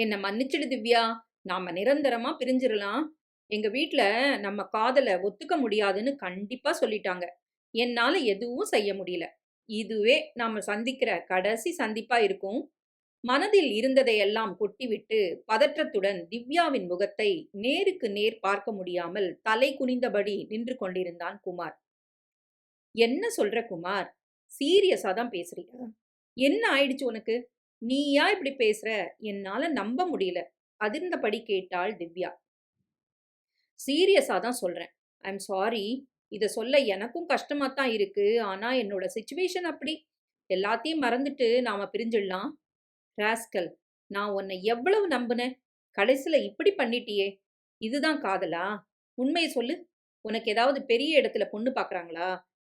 என்னை மன்னிச்சிடு திவ்யா. நாம நிரந்தரமா பிரிஞ்சிடலாம் எங்க வீட்டுல நம்ம காதலை ஒத்துக்க முடியாதுன்னு கண்டிப்பா சொல்லிட்டாங்க. என்னால எதுவும் செய்ய முடியல. இதுவே நாம சந்திக்கிற கடைசி சந்திப்பா இருக்கும். மனதில் இருந்ததையெல்லாம் கொட்டிவிட்டு பதற்றத்துடன் திவ்யாவின் முகத்தை நேருக்கு நேர் பார்க்க முடியாமல் தலை குனிந்தபடி நின்று கொண்டிருந்தான் குமார். என்ன சொல்ற குமார்? சீரியஸா தான் பேசுறியா என்ன ஆயிடுச்சு உனக்கு? நீயா இப்படி பேசுற? என்னால நம்ப முடியல. அதிர்ந்தபடி கேட்டாள் திவ்யா. சீரியஸா தான் சொல்றேன். I'm sorry. இதை சொல்ல எனக்கும் கஷ்டமா தான் இருக்கு. ஆனா என்னோட சுச்சுவேஷன் அப்படி. எல்லாத்தையும் மறந்துட்டு நாம பிரிஞ்சிடலாம். ராஸ்கல் நான் உன்னை எவ்வளவு நம்பினேன்? கடைசியில இப்படி பண்ணிட்டியே. இதுதான் காதலா? உண்மையை சொல்லு. உனக்கு ஏதாவது பெரிய இடத்துல பொண்ணு பார்க்குறாங்களா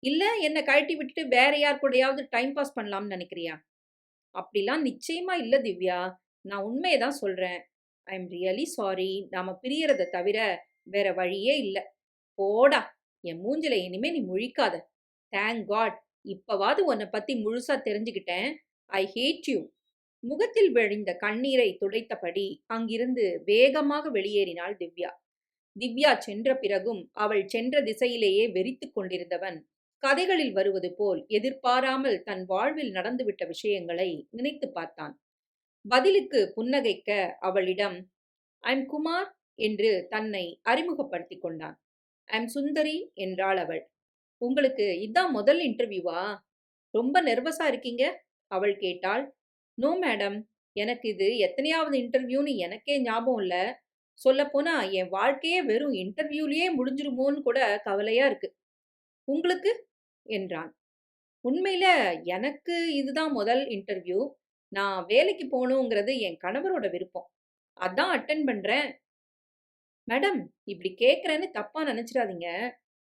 இல்ல என்னை கழட்டி விட்டுட்டு வேற யார் கூடயாவது டைம் பாஸ் பண்ணலாம்னு நினைக்கிறியா? அப்படிலாம் நிச்சயமா இல்ல திவ்யா. நான் உண்மையை தான் சொல்றேன். I am really sorry. நாம பிரியறத தவிர வேற வழியே இல்லை. போடா. என் மூஞ்சில இனிமே நீ முழிக்காத. தேங்க் காட் இப்பவாவது உன்னை பத்தி முழுசா தெரிஞ்சுக்கிட்டேன். ஐ ஹேட் யூ முகத்தில் விழிந்த கண்ணீரை துடைத்தபடி அங்கிருந்து வேகமாக வெளியேறினாள் திவ்யா. திவ்யா சென்ற பிறகும் அவள் சென்ற திசையிலேயே வெறித்து கொண்டிருந்தவன். கதைகளில் வருவது போல் எதிர்பாராமல் தன் வாழ்வில் நடந்துவிட்ட விஷயங்களை நினைத்து பார்த்தான். பதிலுக்கு புன்னகைக்க அவளிடம் ஐம் குமார் என்று தன்னை அறிமுகப்படுத்தி கொண்டான். ஐம் சுந்தரி என்றாள் அவள். உங்களுக்கு இதான் முதல் இன்டர்வியூவா? ரொம்ப நெர்வஸா இருக்கீங்க? அவள் கேட்டாள். நோ மேடம் எனக்கு இது எத்தனையாவது இன்டர்வியூன்னு எனக்கே ஞாபகம் இல்ல. சொல்லப்போனா என் வாழ்க்கையே வெறும் இன்டர்வியூலயே முடிஞ்சிருமோன்னு கூட கவலையா இருக்கு. உங்களுக்கு? என்றான். உண்மையில எனக்கு இதுதான் முதல் இன்டர்வியூ நான் வேலைக்கு போகணுங்கிறது என் கணவரோட விருப்பம். அதான் அட்டன் பண்ணுறேன் மேடம் இப்படி கேட்குறேன்னு தப்பாக நினச்சிடாதீங்க.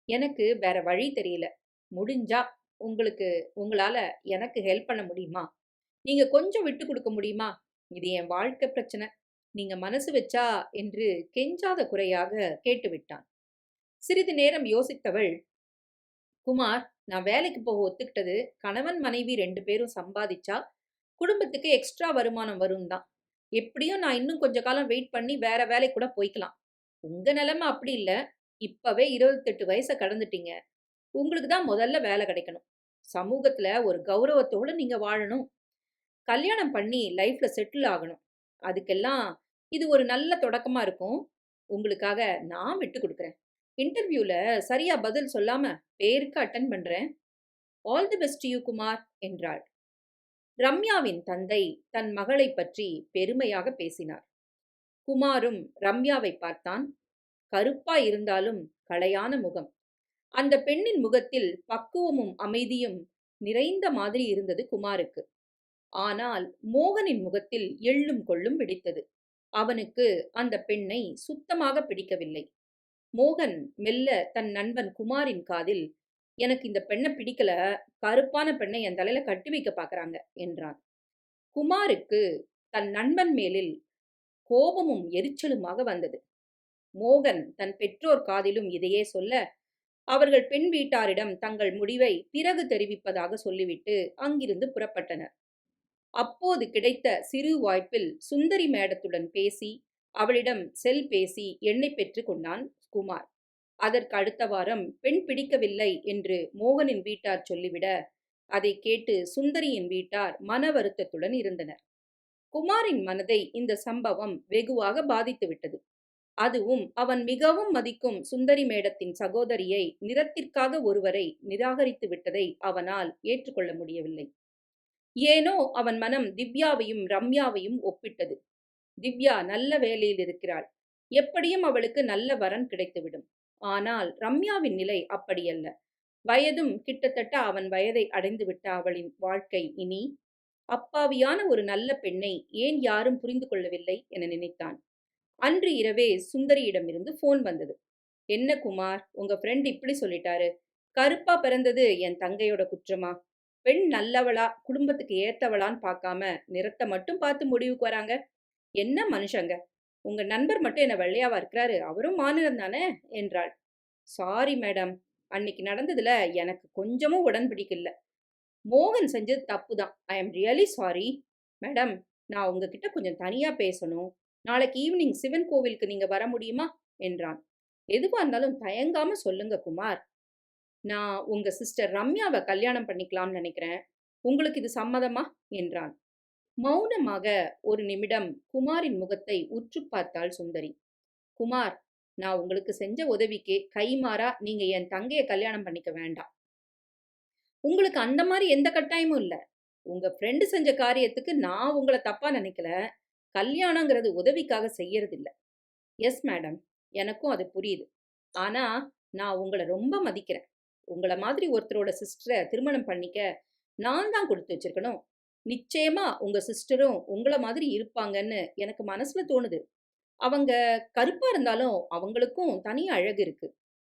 எனக்கு வேற வழி தெரியல. முடிஞ்சா உங்களுக்கு உங்களால் எனக்கு ஹெல்ப் பண்ண முடியுமா? நீங்கள் கொஞ்சம் விட்டு கொடுக்க முடியுமா? இது என் வாழ்க்கை பிரச்சனை. நீங்கள் மனசு வச்சா என்று கெஞ்சாத குறையாக கேட்டுவிட்டான். சிறிது நேரம் யோசித்தவள் குமார் நான் வேலைக்கு போக ஒத்துக்கிட்டது கணவன் மனைவி ரெண்டு பேரும் சம்பாதிச்சா குடும்பத்துக்கு எக்ஸ்ட்ரா வருமானம் வரும் தான் எப்படியும் நான் இன்னும் கொஞ்ச காலம் வெயிட் பண்ணி வேற வேலை கூட போய்க்கலாம். உங்க நிலைமை அப்படி இல்லை. இப்பவே இருபத்தெட்டு வயசை கடந்துட்டீங்க. உங்களுக்கு தான் முதல்ல வேலை கிடைக்கணும். சமூகத்துல ஒரு கௌரவத்தோட நீங்க வாழணும். கல்யாணம் பண்ணி லைஃப்ல செட்டில் ஆகணும். அதுக்கெல்லாம் இது ஒரு நல்ல தொடக்கமா இருக்கும். உங்களுக்காக நான் விட்டு கொடுக்குறேன். இன்டர்வியூல சரியா பதில் சொல்லாம பேருக்கு அட்டன் பண்றேன். All the best you Kumar என்றாள். ரம்யாவின் தந்தை தன் மகளை பற்றி பெருமையாக பேசினார். குமாரும் ரம்யாவை பார்த்தான். கருப்பா இருந்தாலும் களையான முகம். அந்த பெண்ணின் முகத்தில் பக்குவமும் அமைதியும் நிறைந்த மாதிரி இருந்தது குமாருக்கு. ஆனால் மோகனின் முகத்தில் எள்ளும் கொள்ளும் பிடித்தது அவனுக்கு அந்த பெண்ணை சுத்தமாக பிடிக்கவில்லை. மோகன் மெல்ல தன் நண்பன் குமாரின் காதில் எனக்கு இந்த பெண்ணை பிடிக்கல. கருப்பான பெண்ணை என் தலையில கட்டி வைக்க பாக்குறாங்க என்றான். குமாருக்கு தன் நண்பன் மேலில் கோபமும் எரிச்சலுமாக வந்தது. மோகன் தன் பெற்றோர் காதிலும் இதையே சொல்ல அவர்கள் பெண் வீட்டாரிடம் தங்கள் முடிவை பிறகு தெரிவிப்பதாக சொல்லிவிட்டு அங்கிருந்து புறப்பட்டனர். அப்போது கிடைத்த சிறு வாய்ப்பில் சுந்தரி மேடத்துடன் பேசி அவளிடம் செல் பேசி எண்ணெய் பெற்று கொண்டான் குமார் அதற்கு அடுத்த வாரம் பெண் பிடிக்கவில்லை என்று மோகனின் வீட்டார் சொல்லிவிட அதை கேட்டு சுந்தரியின் வீட்டார் மன வருத்தத்துடன் இருந்தனர். குமாரின் மனதை இந்த சம்பவம் வெகுவாக பாதித்துவிட்டது அதுவும் அவன் மிகவும் மதிக்கும் சுந்தரி மேடத்தின் சகோதரியை நிறத்திற்காக ஒருவரை நிராகரித்து விட்டதை அவனால் ஏற்றுக்கொள்ள முடியவில்லை. ஏனோ அவன் மனம் திவ்யாவையும் ரம்யாவையும் ஒப்பிட்டது. திவ்யா நல்ல வேலையில் இருக்கிறாள். எப்படியும் அவளுக்கு நல்ல வரன் கிடைத்துவிடும். ஆனால் ரம்யாவின் நிலை அப்படியல்ல. வயதும் கிட்டத்தட்ட அவன் வயதை அடைந்துவிட்ட அவளின் வாழ்க்கை இனி அப்பாவியான ஒரு நல்ல பெண்ணை ஏன் யாரும் புரிந்து கொள்ளவில்லை என நினைத்தான். அன்று இரவே சுந்தரியிடமிருந்து போன் வந்தது. என்ன குமார் உங்க ஃப்ரெண்ட் இப்படி சொல்லிட்டாரு. கருப்பா பிறந்தது என் தங்கையோட குற்றமா? பெண் நல்லவளா குடும்பத்துக்கு ஏத்தவளான்னு பார்க்காம நிறத்தை மட்டும் பார்த்து முடிவுக்கு வராங்க. என்ன மனுஷங்க? உங்க நண்பர் மட்டும் என்ன வெள்ளையாவா இருக்கிறாரு அவரும் மாநிலம் தானே என்றாள் சாரி மேடம் அன்னைக்கு நடந்ததுல எனக்கு கொஞ்சமும் உடன்பிடிக்கல மோகன் செஞ்சது தப்பு தான் I am really sorry madam நான் உங்ககிட்ட கொஞ்சம் தனியா பேசணும். நாளைக்கு ஈவினிங் சிவன் கோவிலுக்கு நீங்க வர முடியுமா? என்றான். எதுவா இருந்தாலும் தயங்காம சொல்லுங்க குமார். நான் உங்க சிஸ்டர் ரம்யாவை கல்யாணம் பண்ணிக்கலாம்னு நினைக்கிறேன். உங்களுக்கு இது சம்மதமா? என்றான். மௌனமாக ஒரு நிமிடம் குமாரின் முகத்தை உற்று பார்த்தாள் சுந்தரி. குமார், நான் உங்களுக்கு செஞ்ச உதவிக்கு கைமாறா நீங்க என் தங்கைய கல்யாணம் பண்ணிக்க வேண்டாம். உங்களுக்கு அந்த மாதிரி எந்த கட்டாயமும் இல்லை உங்க ஃப்ரெண்டு செஞ்ச காரியத்துக்கு நான் உங்களை தப்பா நினைக்கல. கல்யாணங்கிறது உதவிக்காக செய்யறது இல்லை எஸ் மேடம். எனக்கும் அது புரியுது. ஆனா, நான் உங்களை ரொம்ப மதிக்கிறேன். உங்களை மாதிரி ஒருத்தரோட சிஸ்டரை திருமணம் பண்ணிக்க நான் தான் கொடுத்து வச்சிருக்கணும். நிச்சயமா உங்க சிஸ்டரும் உங்கள மாதிரி இருப்பாங்கன்னு எனக்கு மனசுல தோணுது. அவங்க கருப்பா இருந்தாலும் அவங்களுக்கும் தனி அழகு இருக்கு.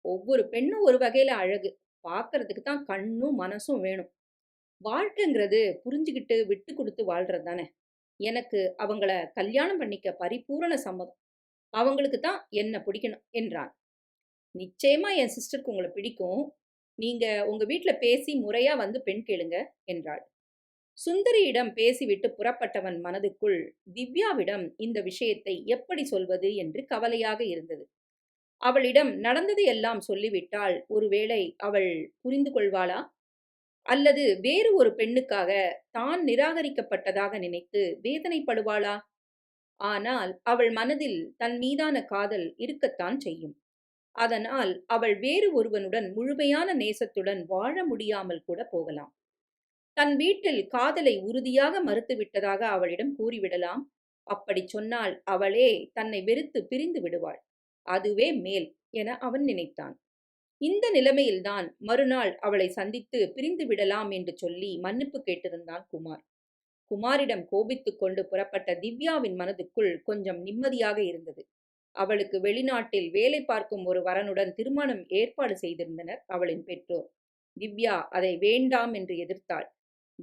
ஒவ்வொரு பெண்ணும் ஒரு வகையில அழகு. பார்க்கறதுக்கு தான் கண்ணும், மனசும் வேணும். வாழ்க்கைங்கிறது புரிஞ்சுக்கிட்டு விட்டு கொடுத்து வாழ்றது தானே. எனக்கு அவங்கள கல்யாணம் பண்ணிக்க பரிபூரண சம்மதம். அவங்களுக்கு தான் என்ன பிடிக்கணும் என்றான். நிச்சயமா என் சிஸ்டருக்கு உங்களை பிடிக்கும். நீங்க உங்க வீட்டில் பேசி முறையா வந்து பெண் கேளுங்க என்றாள். சுந்தரியிடம் பேசிவிட்டு புறப்பட்டவன் மனதுக்குள் திவ்யாவிடம் இந்த விஷயத்தை எப்படி சொல்வது என்று கவலையாக இருந்தது. அவளிடம் நடந்தது எல்லாம் சொல்லிவிட்டால் ஒருவேளை அவள் புரிந்து கொள்வாளா? அல்லது வேறு ஒரு பெண்ணுக்காக தான் நிராகரிக்கப்பட்டதாக நினைத்து வேதனைப்படுவாளா? ஆனால் அவள் மனதில் தன் மீதான காதல் இருக்கத்தான் செய்யும். அதனால் அவள் வேறு ஒருவனுடன் முழுமையான நேசத்துடன் வாழ முடியாமல் கூட போகலாம். தன் வீட்டில் காதலை உறுதியாக மறுத்துவிட்டதாக அவளிடம் கூறிவிடலாம். அப்படிச் சொன்னால் அவளே தன்னை வெறுத்து பிரிந்து விடுவாள். அதுவே மேல் என அவன் நினைத்தான். இந்த நிலைமையில்தான் மறுநாள் அவளை சந்தித்து பிரிந்து விடலாம் என்று சொல்லி மன்னிப்பு கேட்டிருந்தான் குமார். குமாரிடம் கோபித்துக் கொண்டு புறப்பட்ட திவ்யாவின் மனதுக்குள் கொஞ்சம் நிம்மதியாக இருந்தது. அவளுக்கு வெளிநாட்டில் வேலை பார்க்கும் ஒரு வரனுடன் திருமணம் ஏற்பாடு செய்திருந்தனர் அவளின் பெற்றோர். திவ்யா அதை வேண்டாம் என்று எதிர்த்தாள்.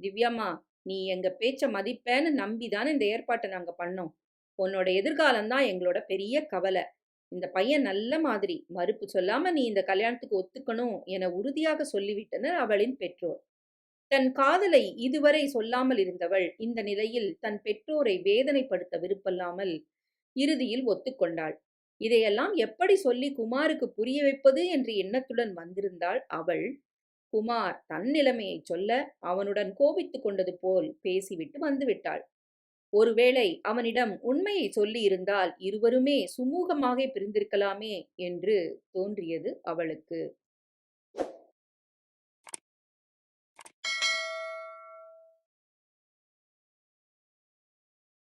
திவ்யாம்மா, நீ எங்க பேச்ச மதிப்பேன்னு நம்பிதானே இந்த ஏற்பாட்டை நாங்க பண்ணோம். உன்னோட எதிர்காலம் தான் எங்களோட பெரிய கவலை இந்த பையன் நல்ல மாதிரி. மறுப்பு சொல்லாம நீ இந்த கல்யாணத்துக்கு ஒத்துக்கணும் என உறுதியாக சொல்லிவிட்டனர் அவளின் பெற்றோர். தன் காதலை இதுவரை சொல்லாமல் இருந்தவள் இந்த நிலையில் தன் பெற்றோரை வேதனைப்படுத்த விருப்பல்லாமல் இறுதியில் ஒத்துக்கொண்டாள். இதையெல்லாம் எப்படி சொல்லி குமாருக்கு புரிய வைப்பது என்ற எண்ணத்துடன் வந்திருந்தாள் அவள். குமார் தன் நிலைமையை சொல்ல அவனுடன் கோபித்துக் கொண்டது போல் பேசிவிட்டு வந்துவிட்டாள். ஒருவேளை அவனிடம் உண்மையை சொல்லியிருந்தால் இருவருமே சுமூகமாக பிரிந்திருக்கலாமே என்று தோன்றியது அவளுக்கு.